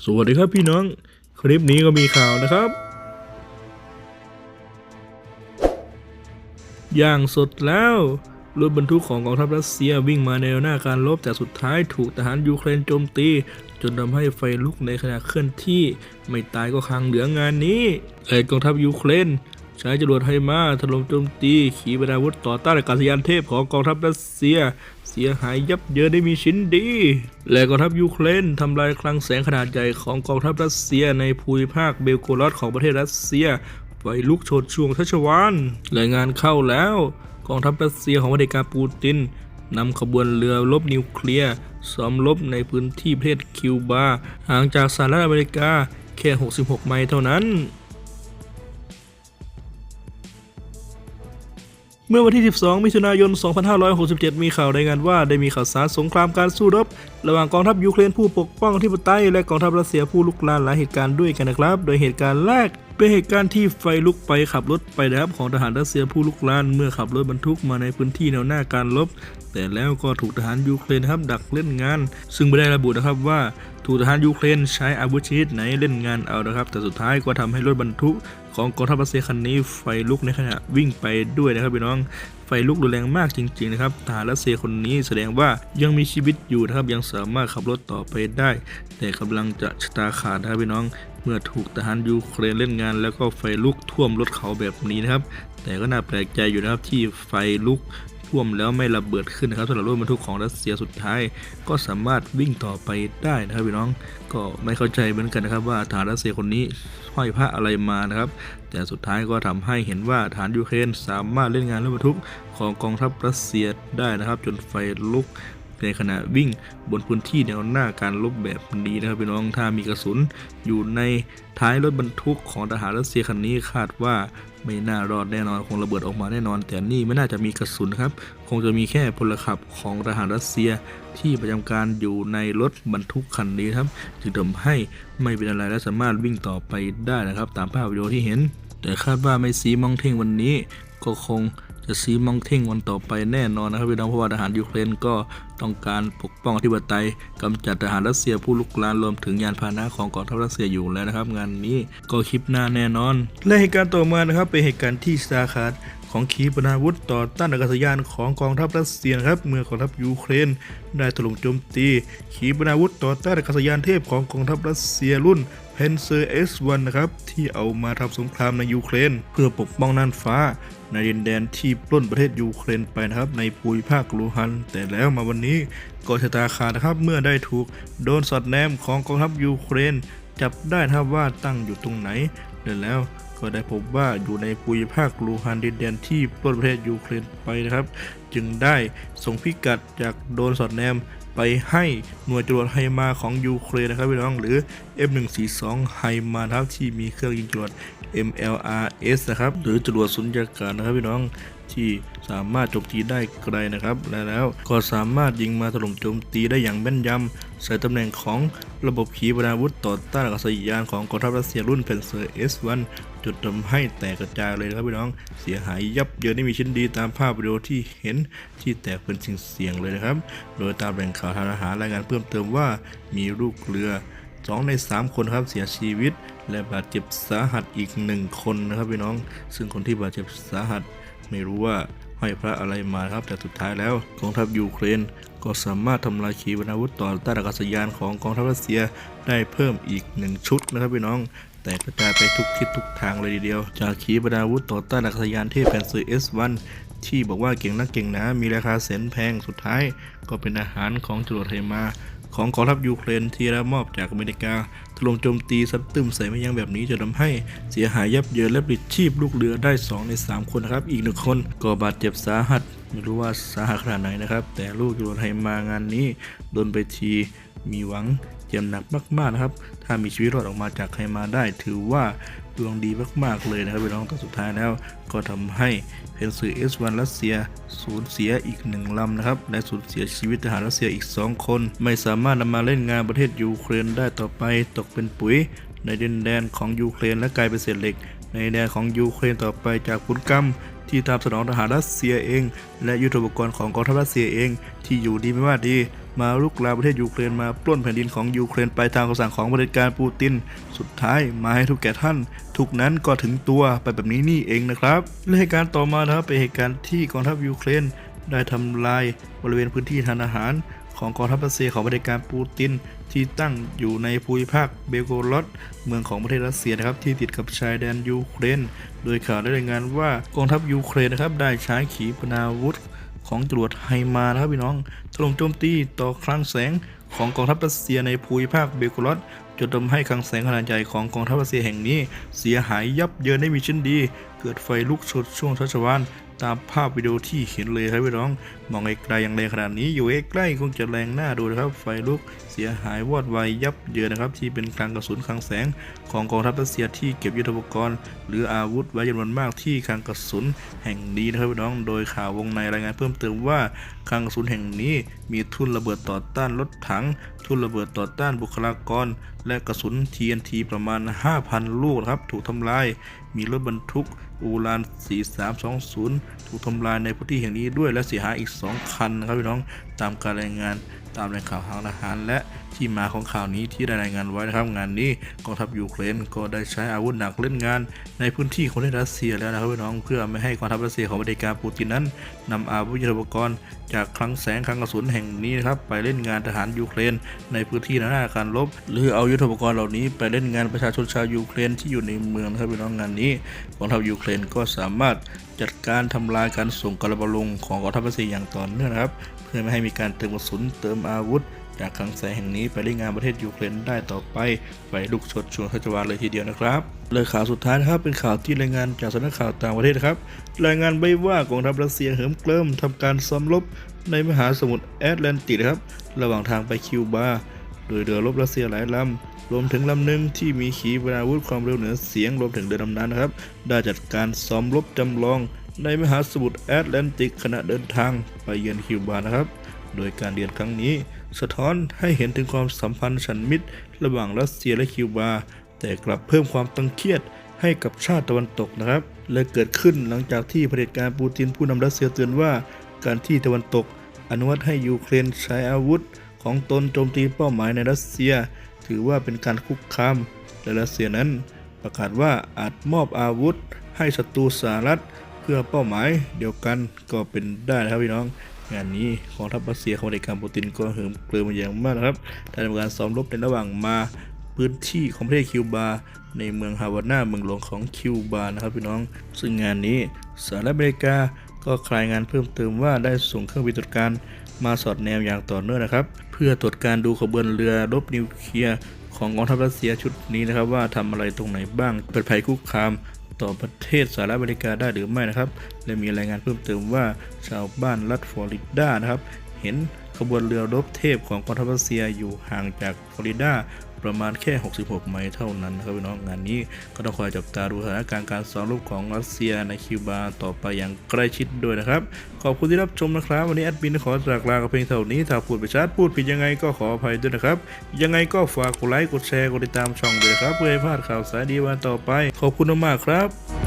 สวัสดีครับพี่น้อง คลิปนี้ก็มีข่าวนะครับ อย่างสดแล้วรถบรรทุกของกองทัพรัสเซียวิ่งมาในแนวหน้าการรบแต่สุดท้ายถูกทหารยูเครนโจมตี จนทำให้ไฟลุกในขณะเคลื่อนที่ ไม่ตายก็คางเหลืองงานนี้แต่กองทัพยูเครน ใช้จรวดไฮมาถล่มโจมตีขีปนาวุธต่อต้านอากาศยานเทพของกองทัพรัสเซีย เสียหายยับเยินได้มีชิ้นดี และกองทัพยูเครนทำลายคลังแสงขนาดใหญ่ของกองทัพรัสเซียในภูมิภาคเบลโกรอดของประเทศรัสเซียไฟลุกโชนช่วงทัชวานรายงานเข้าแล้ว กองทัพรัสเซียของวลาดิการปูตินนำขบวนเรือรบนิวเคลียร์ซ้อมรบในพื้นที่ประเทศคิวบาห่างจากสหรัฐอเมริกาแค่ 66 ไมล์เท่านั้น เมื่อวันที่ 12 มิถุนายน 2567 มีข่าวรายงานว่าได้มีข่าวสารสงครามการสู้รบ ระหว่างกองทัพยูเครนผู้ปกป้องอธิปไตยและกองทัพรัสเซียผู้ลุกลานหลายเหตุการณ์ด้วยกันนะครับ โดยเหตุการณ์แรกเป็นเหตุการณ์ที่ไฟลุกไปขับรถไปนะครับของทหารรัสเซียผู้ลุกลานเมื่อขับรถบรรทุกมาในพื้นที่แนวหน้าการรบแต่แล้วก็ถูกทหารยูเครนครับดักเล่นงาน ซึ่งไม่ได้ระบุนะครับว่าถูกทหารยูเครนใช้อาวุธชนิดไหนเล่นงานเอานะครับ แต่สุดท้ายก็ทำให้รถบรรทุก ของกองทัพรัสเซียคันนี้ไฟลุกในขณะวิ่งไปด้วยนะครับพี่น้องไฟลุกรุนแรงมากจริงๆนะครับทหารรัสเซียคนนี้แสดงว่ายังมีชีวิตอยู่นะครับยังสามารถขับรถต่อไปได้ แต่กำลังจะชะตาขาดนะครับพี่น้อง เมื่อถูกทหารยูเครนเล่นงาน แล้วก็ไฟลุกท่วมรถเขาแบบนี้นะครับ แต่ก็น่าแปลกใจอยู่นะครับที่ไฟลุก ท่วมแล้วไม่ระเบิดขึ้นนะครับสำหรับรถบรรทุกของรัสเซียสุดท้าย ก็สามารถวิ่งต่อไปได้นะครับพี่น้องก็ไม่เข้าใจเหมือนกันนะครับว่าฐานรัสเซียคนนี้ห้อยพระอะไรมานะครับ แต่สุดท้ายก็ทำให้เห็นว่าฐานยูเครนสามารถเล่นงานรถบรรทุกของกองทัพรัสเซียได้นะครับ จนไฟลุก ในขณะวิ่งบนพื้นที่แนวหน้าการรบแบบนี้นะครับพี่น้องถ้ามีกระสุนอยู่ในท้ายรถบรรทุกของทหารรัสเซียคันนี้คาดว่าไม่น่ารอดแน่นอนคงระเบิดออกมาแน่นอน แต่นี่ไม่น่าจะมีกระสุนครับ คงจะมีแค่พลขับของทหารรัสเซียที่ประจำการอยู่ในรถบรรทุกคันนี้ครับ จึงทำให้ไม่เป็นอะไรและสามารถวิ่งต่อไปได้นะครับ ตามภาพวิดีโอที่เห็น แต่คาดว่าไม่ซีมองเท่งวันนี้ก็คง จะซีมองทิ้งวันต่อไปแน่นอนนะครับพี่น้องเพราะว่าทหารยูเครนก็ต้องการปกป้องอธิปไตยกำจัดทหารรัสเซียผู้ลุกลานรวมถึงยานพาหนะของกองทัพรัสเซียอยู่แล้วนะครับ งานนี้ก็คลิปหน้าแน่นอน และเหตุการณ์ต่อมานะครับเป็นเหตุการณ์ที่สตาคาร์ ของขีปนาวุธต่อต้านอากาศยานของกองทัพรัสเซียครับ เมื่อกองทัพยูเครน ได้ถล่มโจมตี ขีปนาวุธต่อต้านอากาศยานเทพของกองทัพรัสเซียรุ่นเพนเซอร์ S1 นะครับ ที่เอามาทำสงครามในยูเครน เพื่อปกป้องน่านฟ้า ในดินแดนที่ปล้นประเทศยูเครนไปนะครับ ในภูมิภาคลูฮัน แต่แล้วมาวันนี้ก็ชะตาขาดนะครับเมื่อได้ถูกโดนสอดแนมของกองทัพยูเครน จับได้นะครับว่าตั้งอยู่ตรงไหน และแล้วก็ได้พบว่าอยู่ในภูมิภาคลูฮันดินแดนที่ปล้นประเทศยูเครนไปนะครับ จึงได้ส่งพิกัดจากโดนสอดแนมไปให้หน่วยจรวดไฮมาของยูเครนนะครับพี่น้องหรือ M142 ไฮมาครับที่มีเครื่องยิงจรวด MLRS นะครับหรือจรวดสุญญากาศนะครับพี่น้องที่สามารถโจมตีได้ไกลนะครับ และแล้วก็สามารถยิงมาถล่มโจมตีได้อย่างแม่นยำ ใส่ตำแหน่งของระบบขีปนาวุธต่อต้านอากาศยานของกองทัพรัสเซียรุ่นเพนเซอร์ S1 จนทำให้แตกกระจายเลยนะครับพี่น้อง เสียหายยับเยินไม่มีชิ้นดีตามภาพวิดีโอที่เห็นที่แตกเป็นสิ่งเสียงเลยนะครับ โดยตามแหล่งข่าวทางทหารรายงานเพิ่มเติมว่ามีลูกเรือ 2 ใน 3 คนครับเสียชีวิต และบาดเจ็บสาหัสอีก 1 คนนะครับพี่น้อง ซึ่งคนที่บาดเจ็บสาหัสไม่รู้ว่า ห้อยพระอะไรมาครับ แต่สุดท้ายแล้วกองทัพยูเครน ก็สามารถทำลายขีปนาวุธต่อต้านอากาศยานของกองทัพรัสเซียได้เพิ่มอีก 1 ชุดนะครับพี่น้องแต่กระจายไปทุกทิศทุกทางเลยทีเดียว จากขีปนาวุธต่อต้านอากาศยานเทพแพนซือ S1 ที่บอกว่าเก่งนักเก่งหนามีราคาแสนแพงสุดท้าย ก็เป็นอาหารของจรวดไฮมา ของกองทัพยูเครนที่รับมอบจากอเมริกาถล่มโจมตีซัดตึมใส่ไม่ยั้งแบบนี้จนทำให้เสียหายยับเยินและปลิดชีพลูกเรือได้ 2 ใน 3 คนนะครับ อีกหนึ่งคนก็บาดเจ็บสาหัส ไม่รู้ว่าสาหัสขนาดไหนนะครับ แต่ลูกจรวดไฮมางานนี้โดนไปทีมีหวังเจ็บหนักมากๆนะครับ ถ้ามีชีวิตรอดออกมาจากไฮมาได้ถือว่า ดวงดีมาก ๆ เลยนะครับพี่น้องแต่สุดท้ายแล้วก็ทำให้เพนซือ S1 รัสเซียสูญเสียอีกหนึ่งลำนะครับ และสูญเสียชีวิตทหารรัสเซียอีก 2 คน ไม่สามารถนำมาเล่นงานประเทศยูเครนได้ต่อไปตกเป็นปุ๋ย ในดินแดนของยูเครนและกลายเป็นเศษเหล็ก ในแดนของยูเครนต่อไปจากผลกรรมที่ตามสนองทหารรัสเซียเอง และยุทธปกรณ์ของกองทัพรัสเซียเอง ที่อยู่ดีไม่ว่าดี มาลุกลามประเทศยูเครนมาปล้นแผ่นดินของยูเครนไปตามคำสั่งของเผด็จการปูติน สุดท้ายมาให้ทุกแก่ท่าน ทุกนั้นก็ถึงตัวไปแบบนี้นี่เองนะครับและเหตุการณ์ต่อมานะครับเป็นเหตุการณ์ที่กองทัพยูเครน ได้ทำลายบริเวณพื้นที่ทานอาหาร ของกองทัพรัสเซียของเผด็จการปูตินที่ตั้งอยู่ในภูมิภาคเบลโกรดเมืองของประเทศรัสเซียนะครับที่ติดกับชายแดนยูเครน โดยข่าวได้รายงานว่ากองทัพยูเครนนะครับได้ใช้ขีปนาวุธของจรวดไฮมานะครับพี่น้อง ถล่มโจมตีต่อคลังแสงของกองทัพรัสเซียในภูมิภาคเบลกรดจนทำให้คลังแสงขนาดใหญ่ของกองทัพรัสเซียแห่งนี้ เสียหายยับเยินได้มีชิ้นดี เกิดไฟลุกโชนช่วงชัชวาน ตามภาพวิดีโอที่เห็นเลยครับพี่น้องมองไกลๆอย่างแรงขนาดนี้อยู่ใกล้ๆคงจะแรงหน้าดูนะครับ ไฟลุกเสียหายวอดวายยับเยินนะครับ ที่เป็นคลังกระสุนคลังแสงของกองทัพรัสเซียที่เก็บยุทโธปกรณ์ หรืออาวุธไว้จำนวนมากที่คลังกระสุนแห่งนี้นะครับพี่น้องโดยข่าววงในรายงานเพิ่มเติมว่าคลังกระสุนแห่งนี้มีทุนระเบิดต่อต้านรถถัง ทุนระเบิดต่อต้านบุคลากร และกระสุน TNT ประมาณ 5,000 ลูกครับถูกทำลาย มีรถบรรทุก อูราน 4320 ถูกทำลายในพื้นที่แห่งนี้ด้วยและเสียหายอีก 2 คันนะครับพี่น้องตามการรายงาน ตามแหล่งข่าวทางทหาร และที่มาของข่าวนี้ที่ได้รายงานไว้นะครับงานนี้กองทัพยูเครนก็ได้ใช้อาวุธหนักเล่นงาน ในพื้นที่ของรัสเซียแล้วนะครับพี่น้องเพื่อไม่ให้กองทัพรัสเซียของประเทศกาปูตินนั้นนำอาวุธยุทโธปกรณ์จากคลังแสงคลังกระสุนแห่งนี้นะครับไปเล่นงานทหารยูเครน ในพื้นที่หน้าการรบหรือเอายุทโธปกรณ์เหล่านี้ไปเล่นงานประชาชนชาวยูเครนที่อยู่ในเมืองนะครับพี่น้องงานนี้กองทัพยูเครนก็สามารถจัดการทำลายการส่งกระบาลงของกองทัพรัสเซียอย่างต่อเนื่องนะครับ พื่อไม่ให้มีการเติมกระสุนเติมอาวุธ จากคลังแสงแห่งนี้ไปเล่นงานประเทศยูเครนได้ต่อไปไฟลุกชดช่วงชัชวาลเลยทีเดียวนะครับเลยข่าวสุดท้ายนะครับเป็นข่าวที่รายงานจากสำนักข่าวต่างประเทศครับ รายงานไว้ว่ากองทัพรัสเซียเหิมเกริมทำการซ้อมรบในมหาสมุทรแอตแลนติกนะครับ ระหว่างทางไปคิวบาโดยเรือรบรัสเซียหลายลำ รวมถึงลำหนึ่งที่มีขีปนาวุธความเร็วเหนือเสียงรวมถึงเรือดำน้ำนะครับ ได้จัดการซ้อมรบจำลอง ในมหาสมุทรแอตแลนติกขณะเดินทางไปเยือนคิวบานะครับ โดยการเรียนครั้งนี้ สะท้อนให้เห็นถึงความสัมพันธ์ฉันมิตร ระหว่างรัสเซียและคิวบา แต่กลับเพิ่มความตึงเครียดให้กับชาติตะวันตกนะครับ และเกิดขึ้นหลังจากที่เผด็จการปูตินผู้นำรัสเซียเตือนว่า การที่ตะวันตก อนุมัติให้ยูเครนใช้อาวุธ ของตนโจมตีเป้าหมายในรัสเซีย ถือว่าเป็นการคุกคามและรัสเซียนั้น ประกาศว่าอาจมอบอาวุธ ให้ศัตรูสหรัฐ เพื่อเป้าหมายเดียวกันก็เป็นได้นะครับพี่น้อง งานนี้ของทัพรัสเซียของเด็กการปูตินก็เหิมเกลิมมาอย่างมากนะครับได้ทำการซ้อมรบในระหว่างมาพื้นที่ของประเทศคิวบา ในเมืองฮาวาน่าเมืองหลวงของคิวบานะครับพี่น้อง ซึ่งงานนี้สหรัฐอเมริกาก็คลายงานเพิ่มเติมว่าได้ส่งเครื่องบินตรวจการมาสอดแนมอย่างต่อเนื่องนะครับ เพื่อตรวจการดูขบวนเรือรบนิวเคลียร์ของกองทัพรัสเซียชุดนี้นะครับว่าทำอะไรตรงไหนบ้างเปิดภัยคุกคาม ต่อประเทศสหรัฐอเมริกาได้หรือไม่นะครับ และมีรายงานเพิ่มเติมว่าชาวบ้านรัฐฟลอริดานะครับ เห็นขบวนเรือรบเทพของกองทัพรัสเซียอยู่ห่างจากฟลอริดา ประมาณแค่ 66 ไมล์เท่านั้นนะครับพี่น้องงานนี้ก็ต้องคอยจับตาดูสถานการณ์การซ้อมรบของรัสเซียในคิวบาต่อไปอย่างใกล้ชิดด้วยนะครับ ขอบคุณที่รับชมนะครับ วันนี้แอดมินขอจากลากับเพลงเท่านี้ถ้าพูดไปชัดพูดผิดยังไงก็ขออภัยด้วยนะครับ ยังไงก็ฝากกดไลค์กดแชร์กดติดตามช่องด้วยครับเพื่อให้พลาดข่าวสารดีวันต่อไป ขอบคุณมากครับ